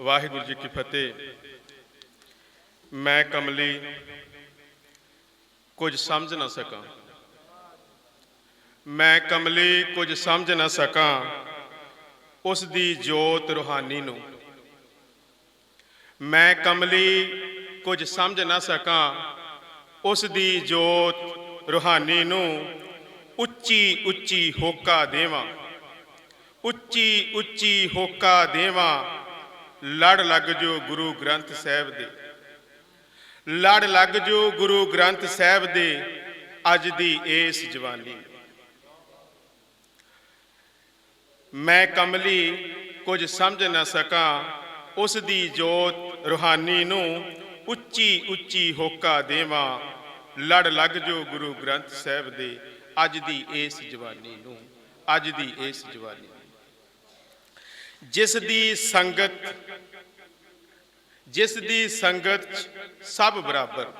ਵਾਹਿਗੁਰੂ ਜੀ ਕੀ ਫਤਿਹ। ਮੈਂ ਕਮਲੀ, ਕੁਝ ਸਮਝ ਨਾ ਸਕਾਂ। ਮੈਂ ਕਮਲੀ, ਕੁਝ ਸਮਝ ਨਾ ਸਕਾਂ ਉਸ ਦੀ ਜੋਤ ਰੂਹਾਨੀ ਨੂੰ। ਮੈਂ ਕਮਲੀ, ਕੁਝ ਸਮਝ ਨਾ ਸਕਾਂ ਉਸ ਦੀ ਜੋਤ ਰੂਹਾਨੀ ਨੂੰ। ਉੱਚੀ ਉੱਚੀ ਹੋਕਾ ਦੇਵਾਂ। ਉੱਚੀ ਉੱਚੀ ਹੋਕਾ ਦੇਵਾਂ ਲੜ ਲੱਗ ਜੋ ਗੁਰੂ ਗ੍ਰੰਥ ਸਾਹਿਬ ਦੇ। ਲੜ ਲੱਗ ਜੋ ਗੁਰੂ ਗ੍ਰੰਥ ਸਾਹਿਬ ਦੇ ਅੱਜ ਦੀ ਇਸ ਜਵਾਨੀ। ਮੈਂ ਕਮਲੀ ਕੁਝ ਸਮਝ ਨਾ ਸਕਾਂ, ਉਸ ਦੀ ਜੋਤ ਰੂਹਾਨੀ ਨੂੰ ਉੱਚੀ ਉੱਚੀ ਹੋਕਾ ਦੇਵਾਂ। ਲੜ ਲੱਗ ਜੋ ਗੁਰੂ ਗ੍ਰੰਥ ਸਾਹਿਬ ਦੇ ਅੱਜ ਦੀ ਇਸ ਜਵਾਨੀ ਨੂੰ, ਅੱਜ ਦੀ ਇਸ ਜਵਾਨੀ ਨੂੰ। ਜਿਸ ਦੀ ਸੰਗਤ, ਜਿਸ ਦੀ ਸੰਗਤ 'ਚ ਸਭ ਬਰਾਬਰ।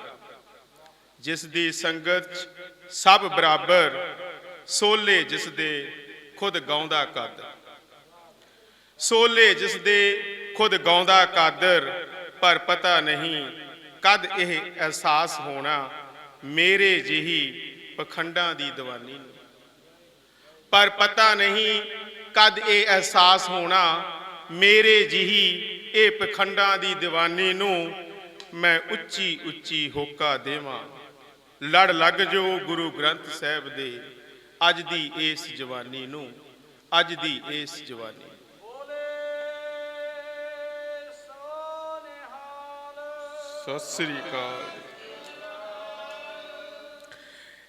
ਜਿਸ ਦੀ ਸੰਗਤ 'ਚ ਸਭ ਬਰਾਬਰ, ਸੋਲੇ ਜਿਸ ਦੇ ਖੁਦ ਗਾਉਂਦਾ ਕਾਦਰ। ਸੋਲੇ ਜਿਸ ਦੇ ਖੁਦ ਗਾਉਂਦਾ ਕਾਦਰ, ਪਰ ਪਤਾ ਨਹੀਂ ਕਦ ਇਹ ਅਹਿਸਾਸ ਹੋਣਾ ਮੇਰੇ ਜਿਹੀ ਪਖੰਡਾਂ ਦੀ ਦੀਵਾਨੀ ਪਰ ਪਤਾ ਨਹੀਂ ਕਦ ਇਹ ਅਹਿਸਾਸ ਹੋਣਾ? ਮੇਰੇ ਜਿਹੀ ਇਹ ਪਖੰਡਾਂ ਦੀ ਦੀਵਾਨੀ ਨੂੰ ਮੈਂ ਉੱਚੀ ਉੱਚੀ ਹੋਕਾ ਦੇਵਾਂ। ਲੜ ਲੱਗ ਜੋ ਗੁਰੂ ਗ੍ਰੰਥ ਸਾਹਿਬ ਦੇ। ਅੱਜ ਦੀ ਇਸ ਜਵਾਨੀ ਨੂੰ ਅੱਜ ਦੀ ਇਸ ਜਵਾਨੀ ਨੂੰ। ਸਤਿ ਸ੍ਰੀ ਅਕਾਲ।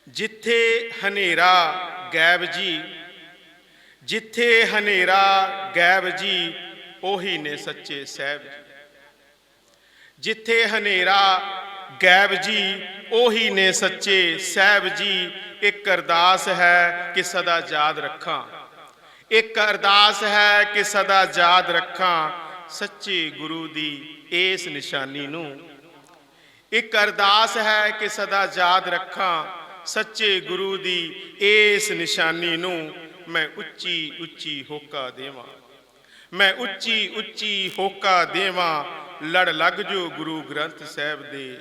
ਜਿੱਥੇ ਹਨੇਰਾ ਗੈਬ ਜੀ ਜਿੱਥੇ ਹਨੇਰਾ ਗੈਬ ਜੀ, ਉਹੀ ਨੇ ਸੱਚੇ ਸਹਿਬ ਜੀ। ਜਿੱਥੇ ਹਨੇਰਾ ਗੈਬ ਜੀ, ਉਹੀ ਨੇ ਸੱਚੇ ਸਹਿਬ ਜੀ। ਇੱਕ ਅਰਦਾਸ ਹੈ ਕਿ ਸਦਾ ਯਾਦ ਰੱਖਾਂ। ਇੱਕ ਅਰਦਾਸ ਹੈ ਕਿ ਸਦਾ ਯਾਦ ਰੱਖਾਂ ਸੱਚੇ ਗੁਰੂ ਦੀ ਇਸ ਨਿਸ਼ਾਨੀ ਨੂੰ। ਇੱਕ ਅਰਦਾਸ ਹੈ ਕਿ ਸਦਾ ਯਾਦ ਰੱਖਾਂ ਸੱਚੇ ਗੁਰੂ ਦੀ ਇਸ ਨਿਸ਼ਾਨੀ ਨੂੰ। ਮੈਂ ਉੱਚੀ ਉੱਚੀ ਹੋਕਾ ਦੇਵਾਂ। ਮੈਂ ਉੱਚੀ ਉੱਚੀ ਹੋਕਾ ਦੇਵਾਂ। ਲੜ ਲੱਗ ਜੋ ਗੁਰੂ ਗ੍ਰੰਥ ਸਾਹਿਬ ਦੇ।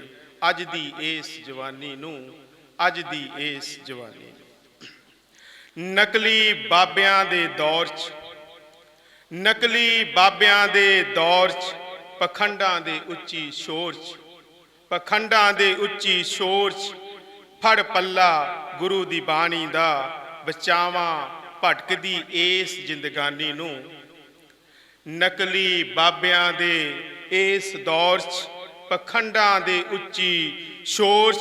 ਅੱਜ ਦੀ ਇਸ ਜਵਾਨੀ ਨੂੰ, ਅੱਜ ਦੀ ਇਸ ਜਵਾਨੀ ਨੂੰ। ਨਕਲੀ ਬਾਬਿਆਂ ਦੇ ਦੌਰ 'ਚ, ਨਕਲੀ ਬਾਬਿਆਂ ਦੇ ਦੌਰ 'ਚ, ਪਖੰਡਾਂ ਦੇ ਉੱਚੀ ਸ਼ੋਰ 'ਚ, ਪਖੰਡਾਂ ਦੇ ਉੱਚੀ ਸ਼ੋਰ 'ਚ, ਫੜ ਪੱਲਾ ਗੁਰੂ ਦੀ ਬਾਣੀ ਦਾ, ਬਚਾਵਾਂ ਭਟਕਦੀ ਇਸ ਜ਼ਿੰਦਗਾਨੀ ਨੂੰ। ਨਕਲੀ ਬਾਬਿਆਂ ਦੇ ਇਸ ਦੌਰ 'ਚ, ਪਖੰਡਾਂ ਦੇ ਉੱਚੀ ਸ਼ੋਰ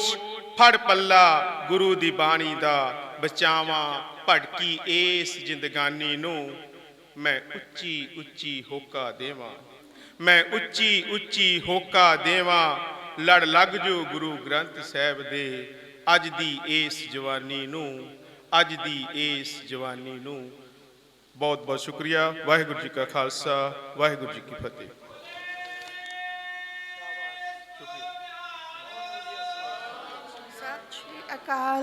ਫੜ ਪੱਲਾ ਗੁਰੂ ਦੀ ਬਾਣੀ ਦਾ ਬਚਾਵਾਂ ਭਟਕੀ ਇਸ ਜ਼ਿੰਦਗਾਨੀ ਨੂੰ। ਮੈਂ ਉੱਚੀ ਉੱਚੀ ਹੋਕਾ ਦੇਵਾਂ, ਮੈਂ ਉੱਚੀ ਉੱਚੀ ਹੋਕਾ ਦੇਵਾਂ, ਲੜ ਲੱਗ ਜੋ ਗੁਰੂ ਗ੍ਰੰਥ ਸਾਹਿਬ ਦੇ ਅੱਜ ਦੀ ਇਸ ਜਵਾਨੀ ਨੂੰ। ਅੱਜ ਦੀ ਇਸ ਜਵਾਨੀ ਨੂੰ ਬਹੁਤ ਬਹੁਤ ਸ਼ੁਕਰੀਆ। ਵਾਹਿਗੁਰੂ ਜੀ ਕਾ ਖਾਲਸਾ, ਵਾਹਿਗੁਰੂ ਜੀ ਕੀ ਫਤਿਹ। ਸਤਿ ਸ਼੍ਰੀ ਅਕਾਲ।